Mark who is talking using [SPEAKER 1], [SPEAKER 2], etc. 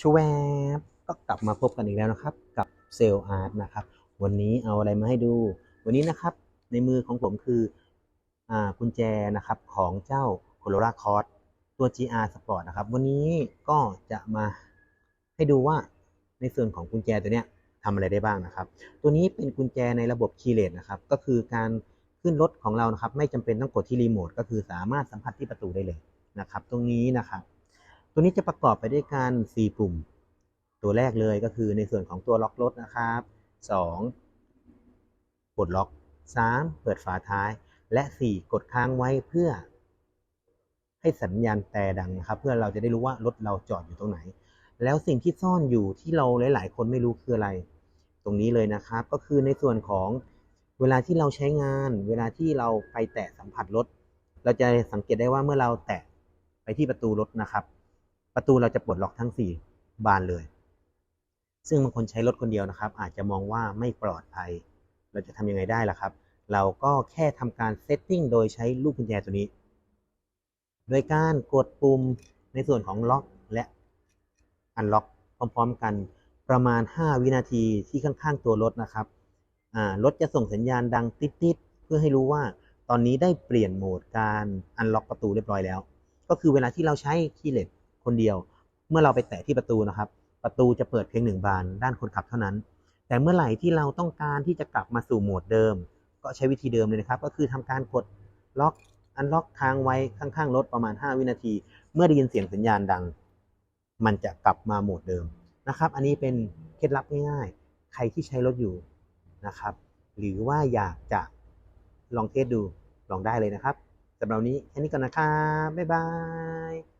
[SPEAKER 1] ชวบก็กลับมาพบกันอีกแล้วนะครับ กับเซลล์อาร์ตนะครับ วันนี้เอาอะไรมาให้ดู วันนี้นะครับ ในมือของผมคืออ่ากุญแจนะครับของเจ้า Colora Cross ตัว GR Sport นะครับ วันนี้ก็จะมาให้ดูว่าในส่วนของกุญแจตัวเนี้ยทำอะไรได้บ้างนะครับ ตัวนี้เป็นกุญแจในระบบคีย์เลสนะครับ ก็คือการขึ้นรถของเรานะครับ ไม่จำเป็นต้องกดที่รีโมทก็คือสามารถสัมผัสที่ประตูได้เลยนะครับ ตรงนี้นะครับ ตัวนี้จะประกอบไปด้วยการ4ปุ่ม ตัวแรกเลยก็คือในส่วนของตัวล็อกรถนะครับ2ปลดล็อก 3 เปิดฝาท้าย และ 4 กดค้างไว้เพื่อ ให้สัญญาณแต่ดังนะครับ เพื่อเราจะได้รู้ว่ารถเราจอดอยู่ตรงไหน แล้วสิ่งที่ซ่อนอยู่ที่เราหลาย ๆ คนไม่รู้คืออะไร ตรงนี้เลยนะครับ ก็คือในส่วนของเวลาที่เราใช้งาน เวลาที่เราไปแตะสัมผัสรถ เราจะสังเกตได้ว่าเมื่อเราแตะไปที่ประตูรถนะครับ ประตูเราจะปลดล็อกทั้ง 4 บานเลย ซึ่งบางคนใช้รถคนเดียวนะครับ อาจจะมองว่าไม่ปลอดภัย เราจะทำยังไงได้ล่ะครับ เราก็แค่ทำการเซตติ้งโดยใช้ลูกกุญแจตัวนี้ โดยการกดปุ่มในส่วนของล็อกและอันล็อกพร้อมๆกันประมาณ 5 วินาทีที่ข้างๆตัวรถนะครับรถจะส่งสัญญาณดังติดๆเพื่อให้รู้ว่าตอนนี้ได้เปลี่ยนโหมดการอันล็อกประตูเรียบร้อยแล้ว ก็คือเวลาที่เราใช้คีย์เลส คนเดียว เมื่อเราไปแตะที่ประตูนะครับ ประตูจะเปิดเพียงหนึ่งบานด้านคนขับเท่านั้น แต่เมื่อไหร่ที่เราต้องการที่จะกลับมาสู่โหมดเดิม ก็ใช้วิธีเดิมเลยนะครับ ก็คือทำการกดล็อกอันล็อกค้างไว้ข้างๆรถประมาณ 5 วินาที เมื่อได้ยินเสียงสัญญาณดัง มันจะกลับมาโหมดเดิมนะครับ อันนี้เป็นเคล็ดลับง่ายๆ ใครที่ใช้รถอยู่นะครับ หรือว่าอยากจะลองเทสดูลองได้เลยนะครับสำหรับวันนี้แค่นี้ก่อนนะครับ บ๊ายบาย